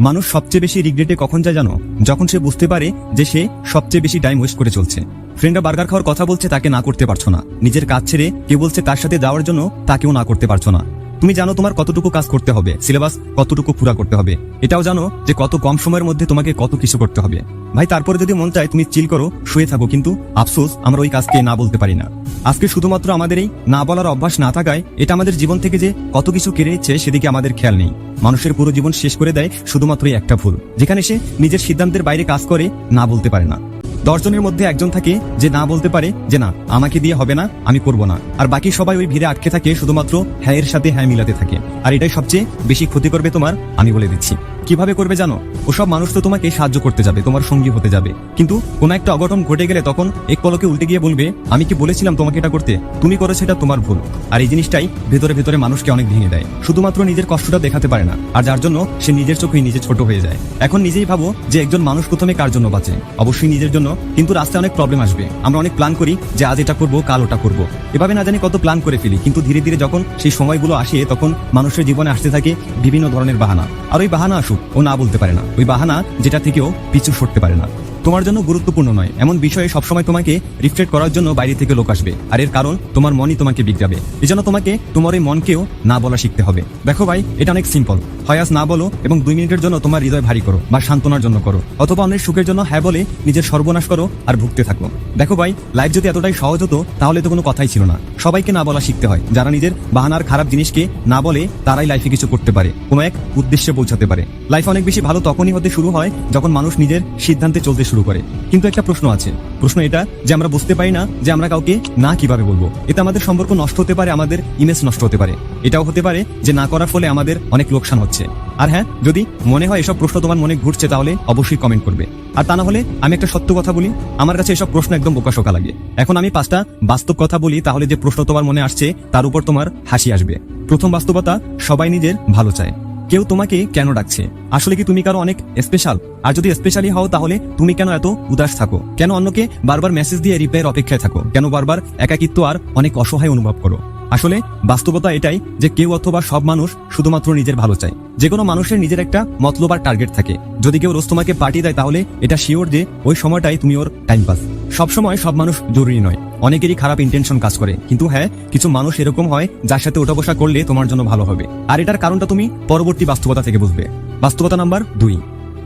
মানুষ সবচেয়ে বেশি রিগ্রেটে কখন যায় জানো? যখন সে বুঝতে পারে যে সে সবচেয়ে বেশি টাইম ওয়েস্ট করে চলছে। ফ্রেন্ডরা বার্গার খাওয়ার কথা বলছে তাকে না করতে পারছ না। নিজের কাজ ছেড়ে কে বলছে তার সাথে যাওয়ার জন্য তাকেও না করতে পারছ না। তুমি জানো তোমার কতটুকু কাজ করতে হবে, সিলেবাস কতটুকু পুরা করতে হবে। এটাও জানো যে কত কম সময়ের মধ্যে তোমাকে কত কিছু করতে হবে। ভাই, তারপরে যদি মন চায় তুমি চিল করো, শুয়ে থাকো, কিন্তু আফসোস, আমরা ওই কাজকে না বলতে পারি না। আজকে শুধুমাত্র আমাদের এই না বলার অভ্যাস না থাকায় এটা আমাদের জীবন থেকে যে কত কিছু কেড়ে নিচ্ছে সেদিকে আমাদের খেয়াল নেই। মানুষের পুরো জীবন শেষ করে দেয় শুধুমাত্র একটা ভুল, যেখানে সে নিজের সিদ্ধান্তের বাইরে কাজ করে না বলতে পারে না। দশজনের মধ্যে একজন থাকে যে না বলতে পারে যে না, আমাকে দিয়ে হবে না, আমি করব না। আর বাকি সবাই ওই ভিড়ে আটকে থাকে, শুধুমাত্র হ্যাঁ এর সাথে হ্যাঁ মিলাতে থাকে। আর এটাই সবচেয়ে বেশি ক্ষতি করবে তোমার, আমি বলে দিচ্ছি। কীভাবে করবে জানো? ওসব মানুষ তো তোমাকে সাহায্য করতে যাবে, তোমার সঙ্গী হতে যাবে। কিন্তু কোনো একটা অঘটন ঘটে গেলে তখন এক পলকে উল্টে গিয়ে বলবে, আমি কি বলেছিলাম তোমাকে এটা করতে? তুমি করেছ এটা তোমার ভুল। আর এই জিনিসটাই ভেতরে ভেতরে মানুষকে অনেক ভেঙে দেয়। শুধুমাত্র নিজের কষ্টটা দেখাতে পারে না, আর যার জন্য সে নিজের চোখেই নিজে ছোট হয়ে যায়। এখন নিজেই ভাবো যে একজন মানুষ প্রথমে কার জন্য বাঁচে। অবশ্যই নিজের জন্য, কিন্তু রাস্তায় অনেক প্রবলেম আসবে। আমরা অনেক প্ল্যান করি যে আজ এটা করব, কাল ওটা করব। এভাবে না জানি কত প্ল্যান করে ফেলি, কিন্তু ধীরে ধীরে যখন সেই সময়গুলো আসে, তখন মানুষের জীবনে আসতে থাকে বিভিন্ন ধরনের বাহানা। আর ওই বাহানা আসুক, ও না বলতে পারে না। ওই বাহানা যেটা থেকেও পিছু সরতে পারে না। তোমার জন্য গুরুত্বপূর্ণ নয়। এমন বিষয়ে সবসময় তোমাকে রিফ্লেক্ট করার জন্য বাইরে থেকে লোক আসবে। আর এর কারণ, তোমার মনই তোমাকে বিগড়াবে। এই জন্য তোমাকে তোমার এই মনকেও না বলা শিখতে হবে। দেখো ভাই, এটা অনেক সিম্পল হয় আজ না বলো এবং দুই মিনিটের জন্য তোমার হৃদয় ভারী করো বা সান্ত্বনার জন্য করো। অথবা অন্যের সুখের জন্য হ্যাঁ বলে নিজের সর্বনাশ করো আর ভুগতে থাকো। দেখো ভাই লাইফ যদি এতটাই সহজ হতো, তাহলে তো কোনো কথাই ছিল না। সবাইকে না বলা শিখতে হয়। যারা নিজের বাহানার খারাপ জিনিসকে না বলে, তারাই লাইফে কিছু করতে পারে। কোনো এক উদ্দেশ্যে পৌঁছাতে পারে। লাইফ অনেক বেশি ভালো তখনই হতে শুরু হয় যখন মানুষ নিজের সিদ্ধান্তে চলতে শুরু করে। কিন্তু একটা প্রশ্ন আছে। প্রশ্ন এটা যে আমরা বুঝতে পারি না যে আমরা কাউকে না কীভাবে বলব। এতে আমাদের সম্পর্ক নষ্ট হতে পারে, আমাদের ইমেজ নষ্ট হতে পারে। এটাও হতে পারে যে না করার ফলে আমাদের অনেক লোকসান হচ্ছে। আর হ্যাঁ যদি মনে হয় এসব প্রশ্ন তোমার মনে ঘুরছে, তাহলে অবশ্যই কমেন্ট করবে। আর তা না হলে আমি একটা সত্য কথা বলি, আমার কাছে এসব প্রশ্ন একদম বোকাশোকা লাগে। এখন আমি পাঁচটা বাস্তব কথা বলি, তাহলে যে প্রশ্ন তোমার মনে আসছে, তার উপর তোমার হাসি আসবে। প্রথম বাস্তবতা, সবাই নিজের ভালো চায়। কেউ তোমাকে কেন ডাকছে? আসলে কি তুমি কারও অনেক স্পেশাল আর যদি স্পেশালি হও তাহলে তুমি কেন এত উদাস থাকো? কেন অন্যকে বারবার মেসেজ দিয়ে রিপ্লাইয়ের অপেক্ষায় থাকো? কেন বারবার একাকিত্ব আর অনেক অসহায় অনুভব করো? আসলে বাস্তবতা এটাই যে কেউ অথবা সব মানুষ শুধুমাত্র নিজের ভালো চায়। যে কোনো মানুষের নিজের একটা মতলব আর টার্গেট থাকে। যদি কেউ রোজ তোমাকে পার্টি দেয় তাহলে এটা শিওর যে ওই সময়টাই তুমি ওর টাইম পাস সবসময় সব মানুষ জরুরি নয়। অনেকেরই খারাপ ইন্টেনশন কাজ করে। কিন্তু হ্যাঁ কিছু মানুষ এরকম হয়, যার সাথে ওঠা বসা করলে তোমার জন্য ভালো হবে। আর এটার কারণটা তুমি পরবর্তী বাস্তবতা থেকে বুঝবে। বাস্তবতা নাম্বার দুই।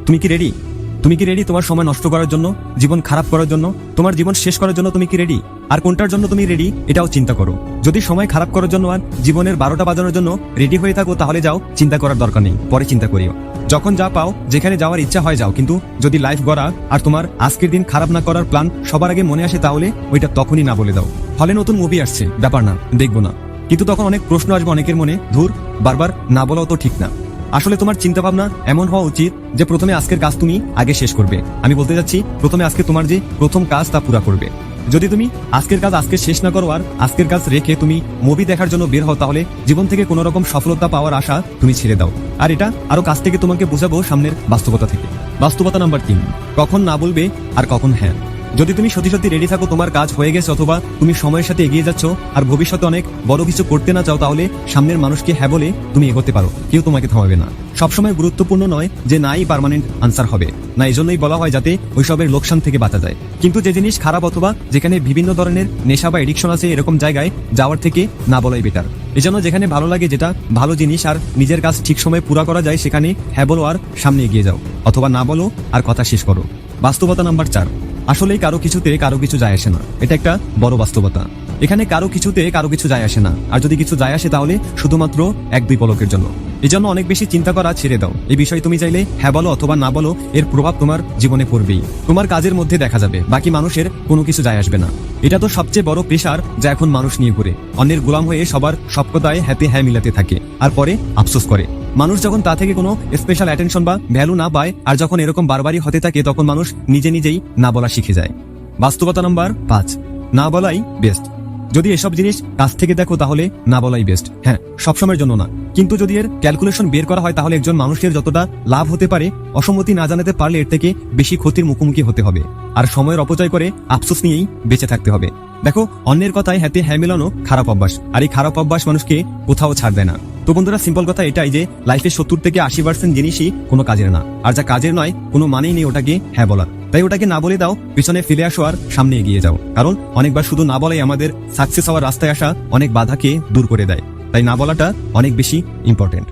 তুমি কি রেডি তুমি কি রেডি তোমার সময় নষ্ট করার জন্য, জীবন খারাপ করার জন্য, তোমার জীবন শেষ করার জন্য তুমি কি রেডি আর কোনটার জন্য তুমি রেডি এটাও চিন্তা করো। যদি সময় খারাপ করার জন্য আর জীবনের বারোটা বাজানোর জন্য রেডি হয়ে থাকো, তাহলে যাও, চিন্তা করার দরকার নেই, পরে চিন্তা করিও। যখন যা পাও, যেখানে যাওয়ার ইচ্ছা হয় যাও, কিন্তু যদি লাইফ গড়া আর তোমার আজকের দিন খারাপ না করার প্ল্যান সবার আগে মনে আসে তাহলে ওইটা তখনই না বলে দাও। হলে নতুন মুভি আসছে, ব্যাপার না, দেখব না। কিন্তু তখন অনেক প্রশ্ন আসবে অনেকের মনে, ধুর, বারবার না বলাও তো ঠিক না। আসলে তোমার চিন্তা ভাবনা এমন হওয়া উচিত যে প্রথমে আজকের কাজ তুমি আগে শেষ করবে। আমি বলতে যাচ্ছি, প্রথমে আজকে তোমার যে প্রথম কাজ তা পুরা করবে। যদি তুমি আজকের কাজ আজকে শেষ না করো আর আজকের কাজ রেখে তুমি মুভি দেখার জন্য বের হও, তাহলে জীবন থেকে কোনো রকম সফলতা পাওয়ার আশা তুমি ছেড়ে দাও। আর এটা আরও কাছ থেকে তোমাকে বোঝাবো সামনের বাস্তবতা থেকে। বাস্তবতা নাম্বার তিন, কখন না বলবে আর কখন হ্যাঁ। যদি তুমি সত্যি সত্যি রেডি থাকো, তোমার কাজ হয়ে গেছে অথবা তুমি সময়ের সাথে এগিয়ে যাচ্ছ আর ভবিষ্যতে অনেক বড় কিছু করতে না চাও, তাহলে সামনের মানুষকে হ্যাঁ বলে তুমি এগোতে পারো। কেউ তোমাকে থামাবে না। সবসময় গুরুত্বপূর্ণ নয় যে নাই পার্মানেন্ট আনসার হবে। না এই জন্যই বলা হয় যাতে ওইসবের লোকসান থেকে বাঁচা যায়। কিন্তু যে জিনিস খারাপ অথবা যেখানে বিভিন্ন ধরনের নেশা বা এডিকশন আছে এরকম জায়গায় যাওয়ার থেকে না বলাই বেটার এজন্য যেখানে ভালো লাগে যেটা ভালো জিনিস আর নিজের কাজ ঠিক সময় পুরা করা যায়, সেখানে হ্যাঁ বলো আর সামনে এগিয়ে যাও। অথবা না বলো আর কথা শেষ করো। বাস্তবতা নাম্বার চার। আসলেই কারও কিছুতে কারও কিছু যায় আসে না। এটা একটা বড় বাস্তবতা। এখানে কারও কিছুতে কারও কিছু যায় আসে না। আর যদি কিছু যায় আসে তাহলে শুধুমাত্র এক দুই পলকের জন্য। এই জন্য অনেক বেশি চিন্তা করা ছেড়ে দাও। এই বিষয়ে তুমি চাইলে হ্যাঁ বলো অথবা না বলো, এর প্রভাব তোমার জীবনে পড়বেই। তোমার কাজের মধ্যে দেখা যাবে, বাকি মানুষের কোনো কিছু যায় আসবে না। এটা তো সবচেয়ে বড় প্রেশার যা এখন মানুষ নিয়ে ঘুরে। অন্যের গোলাম হয়ে সবার সব কথায় হ্যাপি হ্যাঁ মিলাতে থাকে, আর পরে আফসোস করে। মানুষ যখন তা থেকে কোনো স্পেশাল অ্যাটেনশন বা ভ্যালু না পায়, আর যখন এরকম বারবারই হতে থাকে, তখন মানুষ নিজে নিজেই না বলা শিখে যায়। বাস্তবতা নাম্বার পাঁচ, না বলাই বেস্ট যদি এসব জিনিস কাছ থেকে দেখো, তাহলে না বলাই বেস্ট হ্যাঁ সবসময়ের জন্য না। কিন্তু যদি এর ক্যালকুলেশন বের করা হয়, তাহলে একজন মানুষের যতটা লাভ হতে পারে, অসম্মতি না জানাতে পারলে এর থেকে বেশি ক্ষতির মুখোমুখি হতে হবে। আর সময়ের অপচয় করে আফসোস নিয়েই বেঁচে থাকতে হবে। দেখো, অন্যের কথায় হাতে হ্যাঁ মেলানো খারাপ অভ্যাস। আর এই খারাপ অভ্যাস মানুষকে কোথাও ছাড় দেয় না। তো বন্ধুরা সিম্পল কথা এটাই যে লাইফে সত্তর থেকে আশি পার্সেন্ট জিনিসই কোনো কাজের না। আর যা কাজের নয়, কোনো মানেই নেই ওটাকে হ্যাঁ বলার। তাই ওটাকে না বলে দাও, পিছনে ফিরে আসো আর সামনে এগিয়ে যাও। কারণ অনেকবার শুধু না বলাই আমাদের সাকসেস হওয়ার রাস্তায় আসা অনেক বাধাকে দূর করে দেয়। তাই না বলাটা অনেক বেশি ইম্পর্টেন্ট